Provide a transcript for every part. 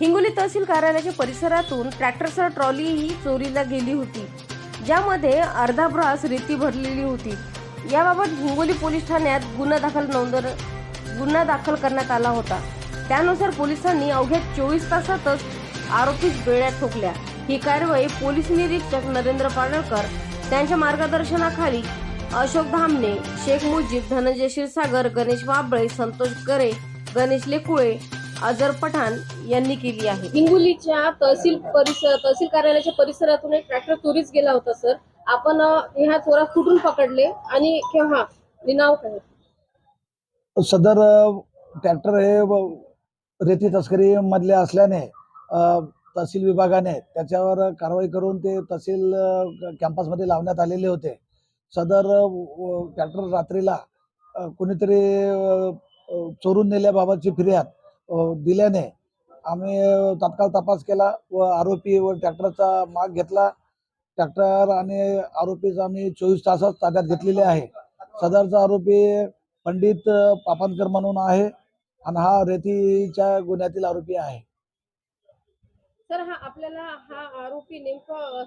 हिंगोली तहसील कार्यालयाच्या परिसरातून ट्रॅक्टरसह ट्रॉली ही चोरीला गेली होती ज्यामध्ये अर्धा ब्रास रेती भरलेली होती. याबाबत हिंगोली पोलीस ठाण्यात गुन्हा दाखल नोंदर गुन्हा दाखल करण्यात आला होता. त्यानुसार पोलिसांनी अवघ्या चोवीस तासातच आरोपीस बेड्यात ठोकल्या. ही कारवाई पोलीस निरीक्षक नरेंद्र पाडळकर त्यांच्या मार्गदर्शनाखाली अशोक धामणे शेख मुजीब धनंजय क्षीरसागर गणेश बाबळे संतोष गरे गणेश लेकुळे अजर पठाण यांनी केली आहे. हिंगोलीच्या तहसील परिसर तहसील कार्यालयाच्या परिसरातून एक ट्रॅक्टर चोरीस गेला होता सर आपण ह्या चोरा कुठून पकडले आणि केव्हा आणि नाव काय सदर ट्रॅक्टर हे रेती तस्करी मधले असल्याने तहसील विभागाने त्याच्यावर कारवाई करून ते तहसील कॅम्पसमध्ये लावण्यात आलेले होते. सदर ट्रॅक्टर रात्रीला कोणीतरी चोरून नेल्याबाबतची फिर्याद दिल्याने आम्ही तात्काळ तपास केला व आरोपी व ट्रॅक्टरचा माग घेतला. ट्रॅक्टर आणि आरोपीचा आम्ही चोवीस तासात ताब्यात घेतलेले आहे. सदरचा आरोपी पंडित अ, पापनकर म्हणून आहे आणि हा रेतीच्या गुन्ह्यातील आरोपी आहे. सर हा आपल्याला हा आरोपी नेमका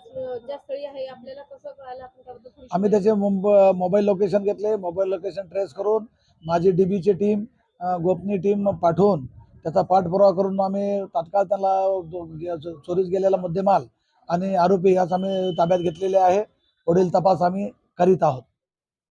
ज्या स्थळी आहे आपल्याला कसं आम्ही त्याचे मुंब- मोबाईल लोकेशन घेतले. मोबाईल लोकेशन ट्रेस करून माझी डीबीची टीम गोपनीय टीम पाठवून त्याचा पाठपुरावा करून आम्ही तात्काळ त्याला चोरीस गेलेला मुद्देमाल आणि आरोपी यास आम्ही ताब्यात घेतलेले आहे. पुढील तपास आम्ही करीत आहोत.